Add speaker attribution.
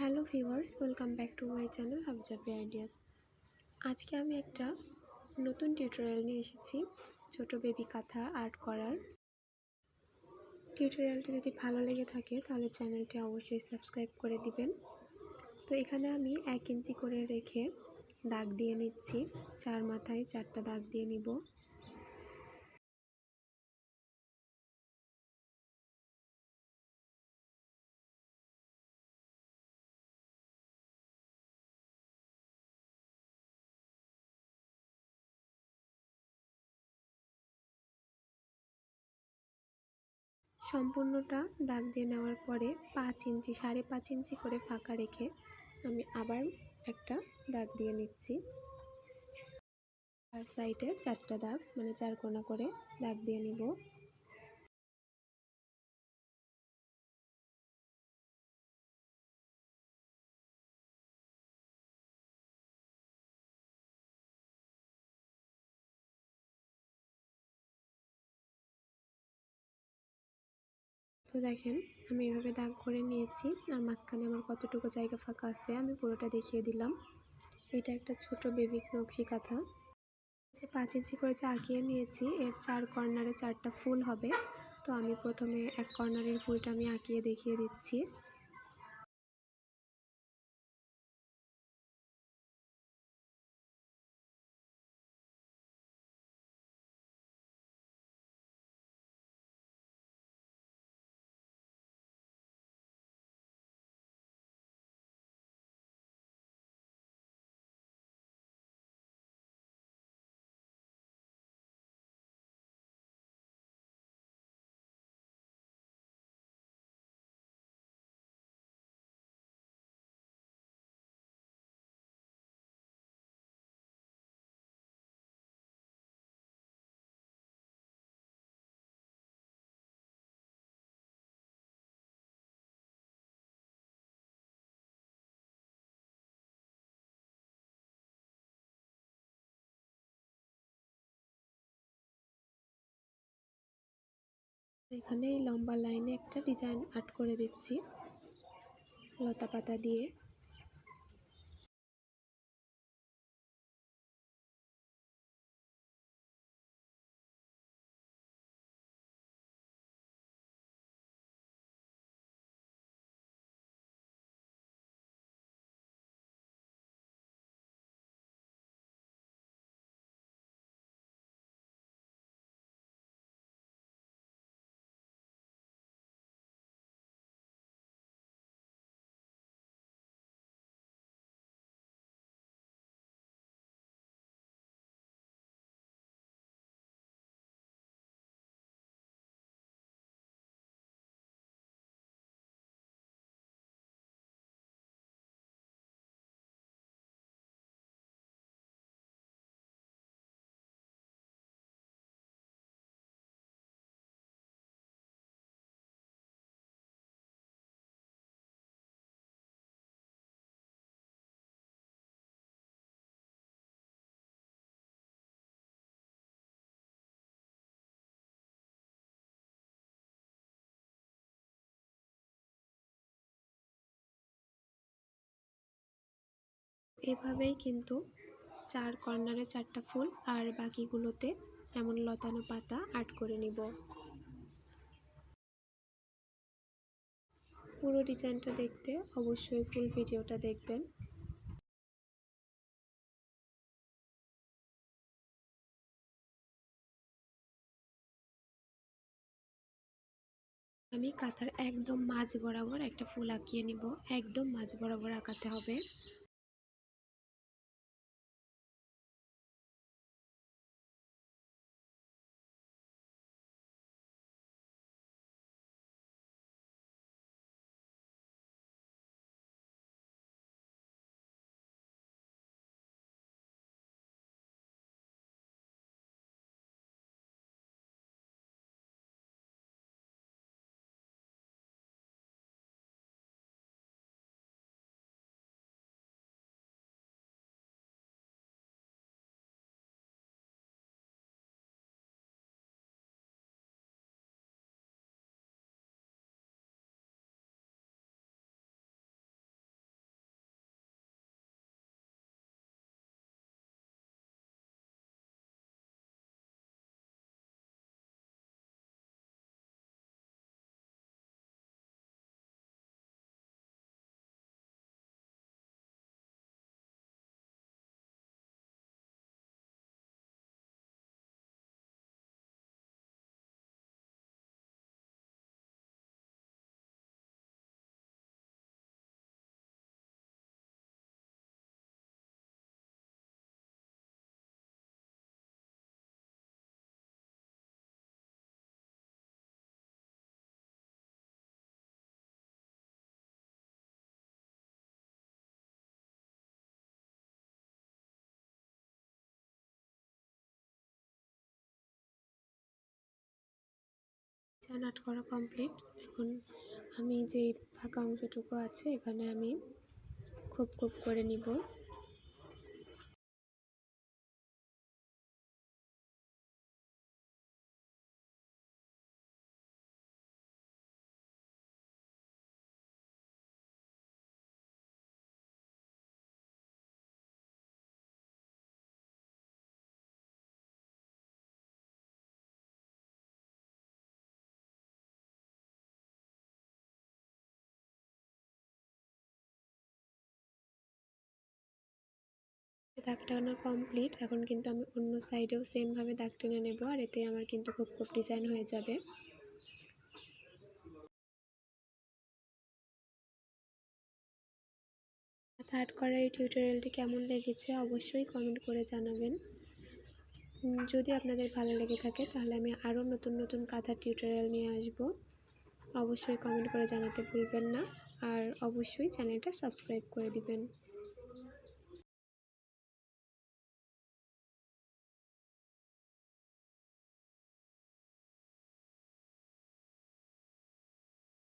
Speaker 1: Hello viewers, welcome back to my channel Habjabi ideas. আজকে আমি একটা নতুন টিউটোরিয়াল নিয়ে এসেছি, ছোট বেবি কাঁথা আর্ট করার। টিউটোরিয়ালটি যদি ভালো লেগে থাকে, তাহলে চ্যানেলটি অবশ্যই সাবস্ক্রাইব করে দিবেন। তো এখানে আমি এক ইঞ্চি করে রেখে দাগ দিয়ে নিচ্ছি, চার মাথায় চারটা দাগ দিয়ে নিব। সম্পূর্ণটা দাগ দিয়ে নেওয়ার পরে পাঁচ ইঞ্চি, সাড়ে পাঁচ ইঞ্চি করে ফাঁকা রেখে আমি আবার একটা দাগ দিয়ে নিচ্ছি। আর সাইডে চারটা দাগ মানে চার কোনা করে দাগ দিয়ে নিব। তো দেখেন, আমি এভাবে দাগ করে নিয়েছি আর মাঝখানে আমার কতটুকু জায়গা ফাঁকা আছে আমি পুরোটা দেখিয়ে দিলাম। এটা একটা ছোট বেবি নকশি কাঁথা। যে পাঁচ ইঞ্চি করে যে আঁকিয়ে নিয়েছি, এর চার কর্নারে চারটা ফুল হবে। তো আমি প্রথমে এক কর্নারের ফুলটা আমি আঁকিয়ে দেখিয়ে দিচ্ছি। এখানে লম্বা লাইনে একটা ডিজাইন আর্ট করে দিচ্ছি। লতা পাতা দিয়ে। এভাবেই কিন্তু চার কর্নারে চারটা ফুল আর বাকিগুলোতে এমন লতানো পাতা আর্ট করে নিব। পুরো ডিজাইনটা দেখতে অবশ্যই ফুল ভিডিওটা দেখবেন। আমি কাঁথার একদম মাঝ বরাবর একটা ফুল আঁকিয়ে নিব। একদম মাঝ বরাবর আঁকাতে হবে। ডিজাইন আট করা কমপ্লিট। এখন আমি যে ফাঁকা অংশটুকু আছে, এখানে আমি খুব খোপ করে নিব। দাগ টানা কমপ্লিট এখন কিন্তু আমি অন্য সাইডেও সেমভাবে দাগ টেনে নেব, আর এতে আমার কিন্তু খুব খুব ডিজাইন হয়ে যাবে। থার্ড করার এই টিউটোরিয়ালটি কেমন লেগেছে অবশ্যই কমেন্ট করে জানাবেন। যদি আপনাদের ভালো লেগে থাকে, তাহলে আমি আরও নতুন নতুন কাঁথার টিউটোরিয়াল নিয়ে আসব। অবশ্যই কমেন্ট করে জানাতে ভুলবেন না, আর অবশ্যই চ্যানেলটা সাবস্ক্রাইব করে দিবেন।